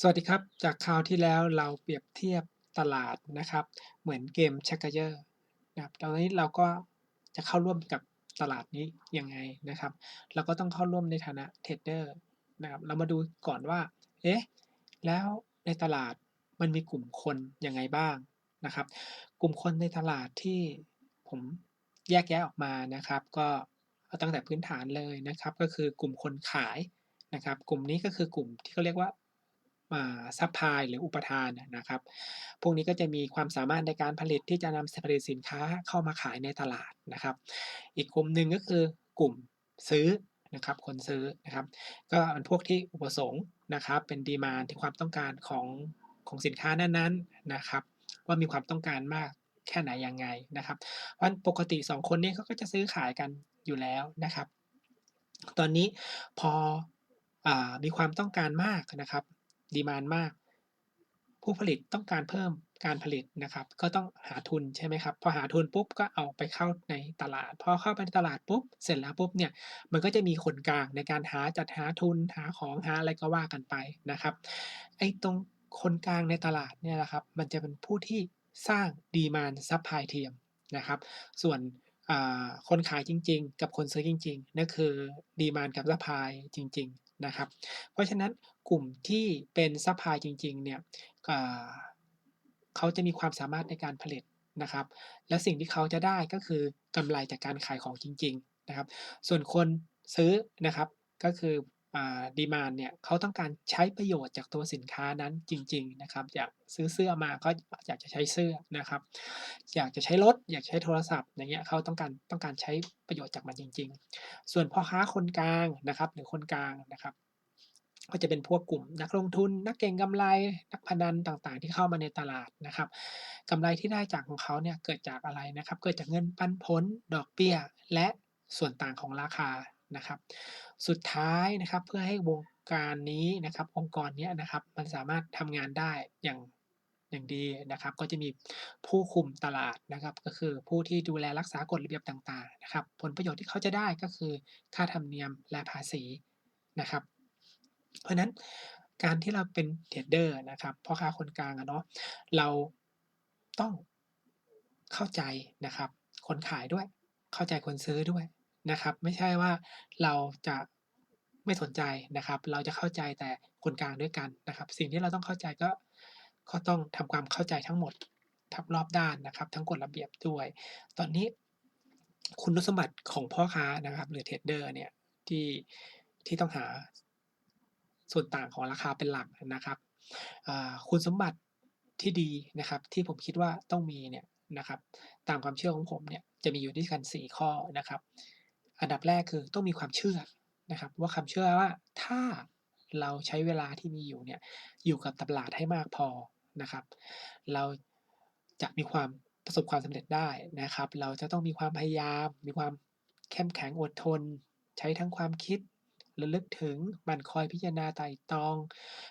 สวัสดีครับ จากคราวที่แล้วเราเปรียบเทียบตลาดนะครับ เหมือนเกม Checkers นะครับตอนนี้เราก็จะเข้าร่วมกับตลาดนี้ยังไงนะครับ เราก็ต้องเข้าร่วมในฐานะเทรดเดอร์นะครับ เรามาดูก่อนว่า เอ๊ะ แล้วในตลาดมันมีกลุ่มคนยังไงบ้างนะครับ กลุ่มคนในตลาดที่ผมแยกแยะออกมานะครับ ก็ตั้งแต่พื้นฐานเลยนะครับ ก็คือกลุ่มคนขายนะครับ กลุ่มนี้ก็คือกลุ่มที่เขาเรียกว่า ซัปพลายหรืออุปทานนะครับ พวกนี้ก็จะมีความสามารถในการผลิตที่จะนำสผลิตสินค้าเข้ามาขายในตลาดนะครับ อีกกลุ่มหนึ่งก็คือกลุ่มซื้อนะครับคนซื้อนะครับ ก็เป็นพวกที่อุปสงค์นะครับ เป็น demand ที่ความต้องการของของสินค้านั้นๆนะครับ ว่ามีความต้องการมากแค่ไหนยังไงนะครับเพราะฉะนั้นปกติ 2 คนนี้เขาก็จะซื้อขายกันอยู่แล้วนะครับ ตอนนี้พออมีความต้องการมากนะครับ demand มาก ผู้ผลิตต้องการเพิ่มการผลิตนะครับ ก็ต้องหาทุนใช่ไหมครับ พอหาทุนปุ๊บก็เอาไปเข้าในตลาด พอเข้าไปในตลาดปุ๊บ เสร็จแล้วปุ๊บเนี่ย มันก็จะมีคนกลางในการหาจัดหาทุนหาของหาอะไรก็ว่ากันไปนะครับ ไอ้ตรงคนกลางในตลาดเนี่ยนะครับ มันจะเป็นผู้ที่สร้าง demand ซัปพลายเทียมนะครับ ส่วนคนขายจริง ๆ กับคนซื้อจริงๆนั่นคือ demand กับซัปพลายจริง ๆ นะครับ เพราะฉะนั้นกลุ่มที่เป็นซัพพลายจริงๆเนี่ยเขาจะมีความสามารถในการผลิตนะครับ และสิ่งที่เขาจะได้ก็คือกำไรจากการขายของจริง ๆ นะครับ ส่วนคนซื้อนะครับก็คือ อ่า demand เนี่ยเขาต้องการใช้ประโยชน์จากตัวสินค้านั้นจริงๆนะครับอยากซื้อเสื้อมาก็อยากจะใช้เสื้อนะครับ อยากจะใช้รถอยากใช้โทรศัพท์อย่างเงี้ยเขาต้องการต้องการใช้ประโยชน์จากมันจริง ๆ ส่วนพ่อค้าคนกลางนะครับ หรือคนกลางนะครับ ก็จะเป็นพวกกลุ่มนักลงทุน นักเก็งกำไร นักพนันต่างๆ ที่เข้ามาในตลาดนะครับกำไรที่ได้จากของเขาเนี่ยเกิดจากอะไรนะครับ เกิดจากเงินปันผลดอกเบี้ยและส่วนต่างของราคานะครับ สุดท้ายนะครับเพื่อให้วงการนี้นะครับองค์กรเนี้ยนะครับมันสามารถทำงานได้อย่างอย่างดีนะครับ ก็จะมีผู้คุมตลาดนะครับ ก็คือผู้ที่ดูแลรักษากฎระเบียบต่างๆนะครับ ผลประโยชน์ที่เขาจะได้ก็คือค่าธรรมเนียมและภาษีนะครับ เพราะฉะนั้นการที่เราเป็นเทรดเดอร์นะครับพ่อค้าคนกลางอะเนาะเราต้องเข้าใจนะครับ คนขายด้วย เข้าใจคนซื้อด้วย นะครับ ไม่ใช่ว่าเราจะไม่สนใจนะครับ เราจะเข้าใจแต่คนกลางด้วยกันนะครับ สิ่งที่เราต้องเข้าใจก็ก็ต้องทำความเข้าใจทั้งหมดทับรอบด้านนะครับ ทั้งกฎระเบียบด้วย ตอนนี้คุณสมบัติของพ่อค้านะครับ หรือเทรดเดอร์เนี่ยที่ที่ต้องหาส่วนต่างของราคาเป็นหลักนะครับคุณสมบัติที่ดีนะครับ ที่ผมคิดว่าต้องมีเนี่ยนะครับ ตามความเชื่อของผมเนี่ยจะมีอยู่ด้วยกัน 4 ข้อนะครับ อันดับแรกคือต้องมีความเชื่อนะครับ ว่าควาเชื่อว่าถ้าเราใช้เวลาที่มีอยู่เนี่ยอยู่กับตลาดให้มากพอนะครับ เราจะมีความประสบความสำเร็จได้นะครับ เราจะต้องมีความพยายาม มีความเข้มแข็งอดทน ใช้ทั้งความคิดระลึกถึงหมั่นคอยพิจารณาไตร่ตรอง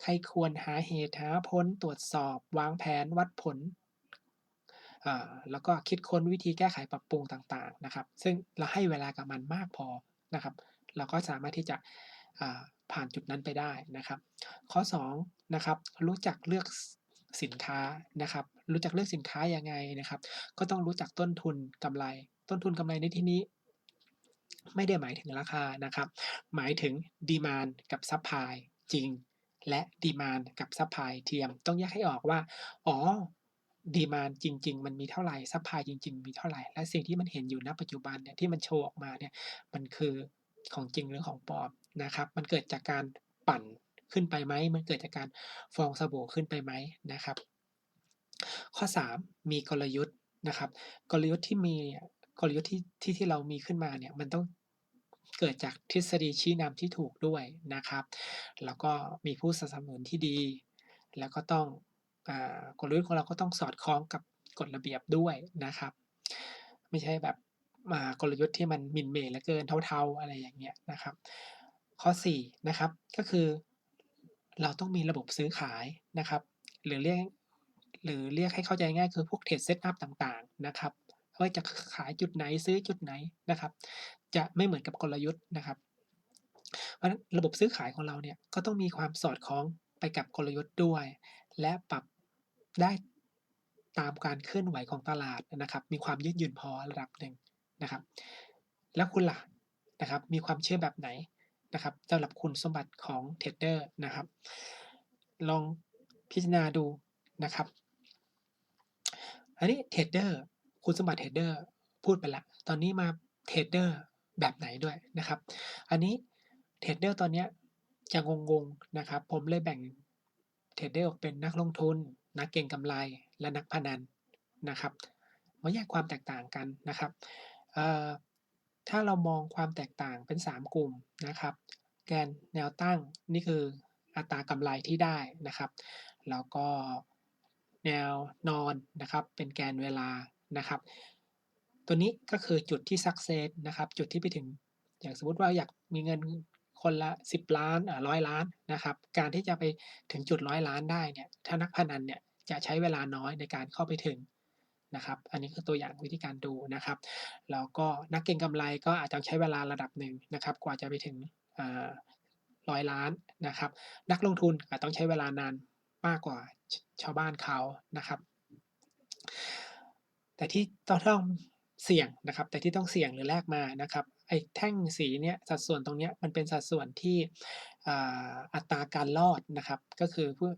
ใครควญหาเหตุหาผลตรวจสอบ วางแผนวัดผล แล้วก็คิดค้นวิธีแก้ไขปรับปรุงต่างๆนะครับ ซึ่งเราให้เวลากับมันมากพอนะครับ เราก็สามารถที่จะผ่านจุดนั้นไปได้นะครับ ข้อ2นะครับรู้จักเลือกสินค้านะครับ รู้จักเลือกสินค้ายังไงนะครับ ก็ต้องรู้จักต้นทุนกำไร ต้นทุนกำไรในที่นี้ ไม่ได้หมายถึงราคานะครับ หมายถึง demand กับซัปพลายจริง และ demand กับซัปพลายเทียม ต้องแยกให้ออกว่า อ๋อ demand จริง ๆ มันมีเท่าไหร่ซัปพลายจริง ๆ มีเท่าไหร่ และสิ่งที่มันเห็นอยู่ณปัจจุบันเนี่ยที่มันโชว์ออกมาเนี่ยมันคือของจริงหรือของปลอมนะครับ มันเกิดจากการปั่นขึ้นไปไหม มันเกิดจากการฟองสบู่ขึ้นไปไหมนะครับ ข้อ 3 มีกลยุทธ์นะครับ กลยุทธ์ที่มีเนี่ยกลยุทธ์ที่ที่ที่เรามีขึ้นมาเนี่ยมันต้องเกิดจากทฤษฎีชี้นำที่ถูกด้วยนะครับ แล้วก็มีผู้สนับสนุนที่ดี แล้วก็ต้อง กลยุทธ์ของเราก็ต้องสอดคล้องกับกฎระเบียบด้วยนะครับ ไม่ใช่แบบอ่ากลยุทธ์ที่มันมินเหม่เหลือเกินเท่าๆอะไรอย่างเงี้ยนะครับ ข้อ4นะครับก็คือเราต้องมีระบบซื้อขายนะครับ หรือเรียกหรือเรียกให้เข้าใจง่ายคือพวก Trade Setup ต่างๆนะครับว่าจะขายจุดไหนซื้อจุดไหนนะครับ จะไม่เหมือนกับกลยุทธ์นะครับเพราะฉะนั้นระบบซื้อขายของเราเนี่ยก็ต้องมีความสอดคล้องไปกับกลยุทธ์ด้วย และปรับ ได้ตามการเคลื่อนไหวของตลาดนะครับ มีความยืดหยุ่นพอระดับหนึ่งนะครับ แล้วคุณล่ะนะครับ มีความเชื่อแบบไหนนะครับสำหรับคุณสมบัติของเทรดเดอร์นะครับ ลองพิจารณาดูนะครับ อันนี้เทรดเดอร์คุณสมบัติเทรดเดอร์พูดไปแล้วตอนนี้มาเทรดเดอร์แบบไหนด้วยนะครับ อันนี้เทรดเดอร์ตอนนี้จะงงๆนะครับ ผมเลยแบ่งเทรดเดอร์ออกเป็นนักลงทุน นักเก็งกำไรและนักพนันนะครับมาแยกความแตกต่างกันนะครับถ้าเรามองความแตกต่างเป็น 3 กลุ่มนะครับ แกนแนวตั้งนี่คืออัตรากำไรที่ได้นะครับ แล้วก็แนวนอนนะครับ เป็นแกนเวลานะครับ ตัวนี้ก็คือจุดที่ success นะครับ จุดที่ไปถึงอย่างสมมติว่าอยากมีเงิน คนละ 10 ล้านอ่า100ล้านนะครับ การที่จะไปถึงจุด100ล้านได้เนี่ยถ้านักพนันเนี่ยจะใช้เวลาน้อยในการเข้าไปถึงนะครับ อันนี้คือตัวอย่างวิธีการดูนะครับ แล้วก็นักเก็งกำไรก็อาจจะใช้เวลาระดับหนึ่งนะครับ กว่าจะไปถึงอ่า100ล้านนะครับ นักลงทุนอาจต้องใช้เวลานานมากกว่าชาวบ้านเขานะครับ แต่ที่ต้องเสี่ยงนะครับ แต่ที่ต้องเสี่ยงหรือแลกมานะครับ ไอ้แท่งสีเนี่ยสัดส่วนตรงเนี้ยมันเป็นสัดส่วนที่อ่าอัตราการรอดนะครับ ก็คือผู้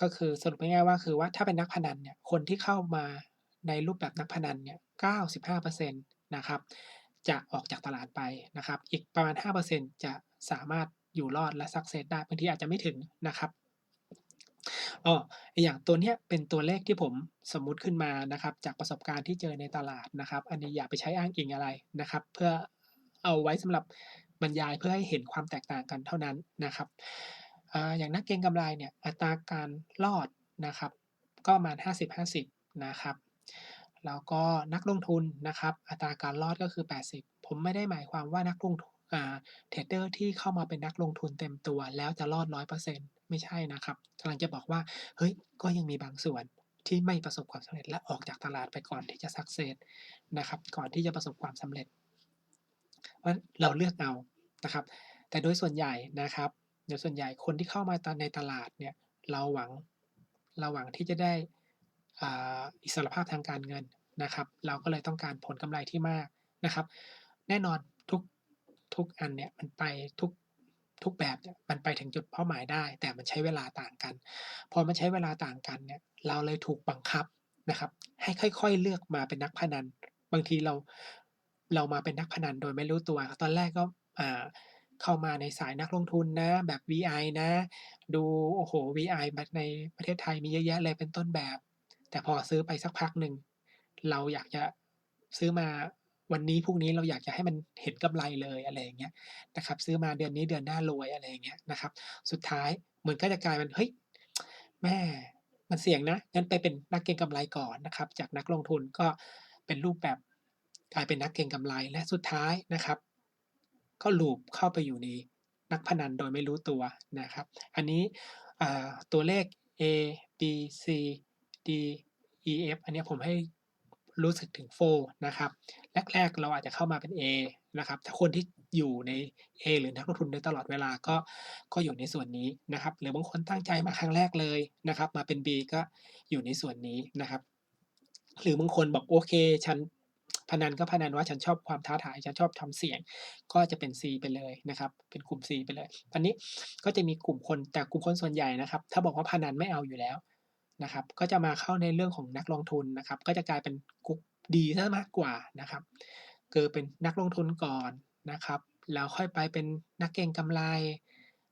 ก็คือสรุปง่ายๆว่าคือว่าถ้าเป็นนักพนันเนี่ยคนที่เข้ามาในรูปแบบนักพนันเนี่ย95%นะครับจะออกจากตลาดไปนะครับ อีกประมาณ 5%จะสามารถอยู่รอดและ success ได้บางทีอาจจะไม่ถึงนะครับอ้ออย่างตัวเนี้ยเป็นตัวเลขที่ผมสมมุติขึ้นมานะครับ จากประสบการณ์ที่เจอในตลาดนะครับ อันนี้อย่าไปใช้อ้างอิงอะไรนะครับ เพื่อ เอาไว้สำหรับบรรยายเพื่อให้เห็นความแตกต่างกันเท่านั้นนะครับอย่างนักเก็งกำไรเนี่ยอัตราการรอดนะครับ ก็ประมาณ 50-50 นะครับแล้วก็นักลงทุนนะครับอัตราการรอดก็คือ 80 ผมไม่ได้หมายความว่านักลงทุอ่าเทรดเดอร์ที่เข้ามาเป็นนักลงทุนเต็มตัว แล้วจะรอด 100%ไม่ใช่นะครับกำลังจะบอกว่าเฮ้ยก็ยังมีบางส่วนที่ไม่ประสบความสำเร็จและออกจากตลาดไปก่อนที่จะ success นะครับก่อนที่จะประสบความสำเร็จ เพราเราเลือกเอานะครับ แต่โดยส่วนใหญ่นะครับโดยส่วนใหญ่คนที่เข้ามาตอนในตลาดเนี่ยเราหวังเราหวังที่จะได้อิสรภาพทางการเงินนะครับ เราก็เลยต้องการผลกำไรที่มากนะครับ แน่นอนทุกทุกอันเนี่ยมันไปทุกทุกแบบเนี่ยมันไปถึงจุดเป้าหมายได้ แต่มันใช้เวลาต่างกัน พอมันใช้เวลาต่างกันเนี่ยเราเลยถูกบังคับนะครับ ให้ค่อย ๆ เลือกมาเป็นนักพนัน บางทีเรา เรามาเป็นนักพนันโดยไม่รู้ตัว ตอนแรกก็เข้ามาในสายนักลงทุนนะ แบบ VI นะ ดูโอ้โฮ VI ในประเทศไทยมีเยอะแยะเลยเป็นต้นแบบ แต่พอซื้อไปสักพักหนึ่ง เราอยากจะซื้อมาวันนี้พรุ่งนี้เราอยากจะให้มันเห็นกำไรเลยอะไรอย่างเงี้ยนะครับ ซื้อมาเดือนนี้เดือนหน้ารวยอะไรอย่างเงี้ยนะครับ สุดท้ายเหมือนก็จะกลายเป็นเฮ้ยแม่มันเสี่ยงนะงั้นไปเป็นนักเก็งกำไรก่อนนะครับ จากนักลงทุนก็เป็นรูปแบบ กลายเป็นนักเก็งกำไรและสุดท้ายนะครับ ก็ loop เข้าไปอยู่ในนักพนันโดยไม่รู้ตัวนะครับ อันนี้ตัวเลข A B C D E F อันนี้ผมให้รู้สึกถึง4นะครับ แรก ๆ เราอาจจะเข้ามาเป็น A นะครับ ถ้าคนที่อยู่ใน A หรือนักลงทุนโดยตลอดเวลาก็ก็อยู่ในส่วนนี้นะครับ หรือบางคนตั้งใจมาครั้งแรกเลยนะครับ มาเป็น B ก็อยู่ในส่วนนี้นะครับ หรือบางคนบอกโอเค ฉัน พนันก็พนันว่าฉันชอบความท้าทายฉันชอบทำเสี่ยง ก็จะเป็น C ไปเลยนะครับ เป็นกลุ่ม C ไปเลยอันนี้ก็จะมีกลุ่มคนแต่กลุ่มคนส่วนใหญ่นะครับ ถ้าบอกว่าพนันไม่เอาอยู่แล้วนะครับ ก็จะมาเข้าในเรื่องของนักลงทุนนะครับ ก็จะกลายเป็นกลุ่ม D เสียมากกว่านะครับคือเป็นนักลงทุนก่อนนะครับแล้วค่อยไปเป็นนักเก็งกำไร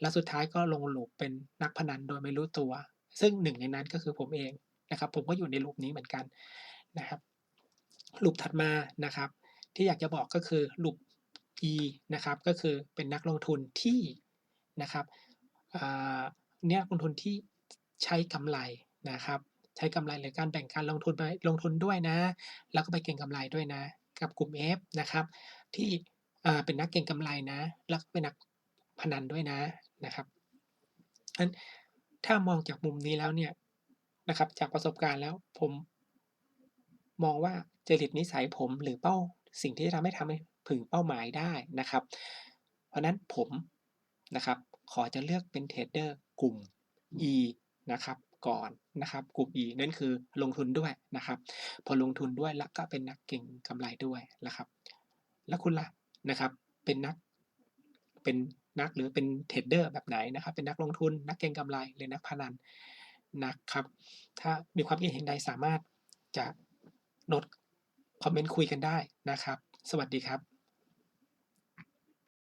แล้วสุดท้ายก็ลง loop เป็นนักพนันโดยไม่รู้ตัว ซึ่งหนึ่งในนั้นก็คือผมเองนะครับ ผมก็อยู่ใน loop นี้เหมือนกันนะครับ loop ถัดมานะครับ ที่อยากจะบอกก็คือ loop E นะครับก็คือเป็นนักลงทุนที่นะครับเนี่ยลงทุนที่ใช้กำไรนะครับ ใช้กำไรหรือการแบ่งการลงทุนไปลงทุนด้วยนะ แล้วก็ไปเก็งกำไรด้วยนะ กับกลุ่ม F นะครับ ที่เป็นนักเก็งกำไรนะ แล้วเป็นนักพนันด้วยนะนะครับงั้นถ้ามองจากมุมนี้แล้วเนี่ยนะครับ จากประสบการณ์แล้วผมมองว่า จริตนิสัยผมหรือเป้าสิ่งที่จะทำให้ทำให้ถึงเป้าหมายได้นะครับ เพราะนั้นผมนะครับขอจะเลือกเป็นเทรดเดอร์กลุ่ม E นะครับก่อนนะครับกลุ่ม E นั่นคือลงทุนด้วยนะครับ พอลงทุนด้วยแล้วก็เป็นนักเก็งกำไรด้วยนะครับ แล้วคุณล่ะนะครับ เป็นนักเป็นนักหรือเป็นเทรดเดอร์แบบไหนนะครับ เป็นนักลงทุนนักเก็งกำไรหรือนักพนันนะครับ ถ้ามีความคิดเห็นใดสามารถจะโน้ต คอมเมนต์คุยกันได้นะครับ สวัสดีครับ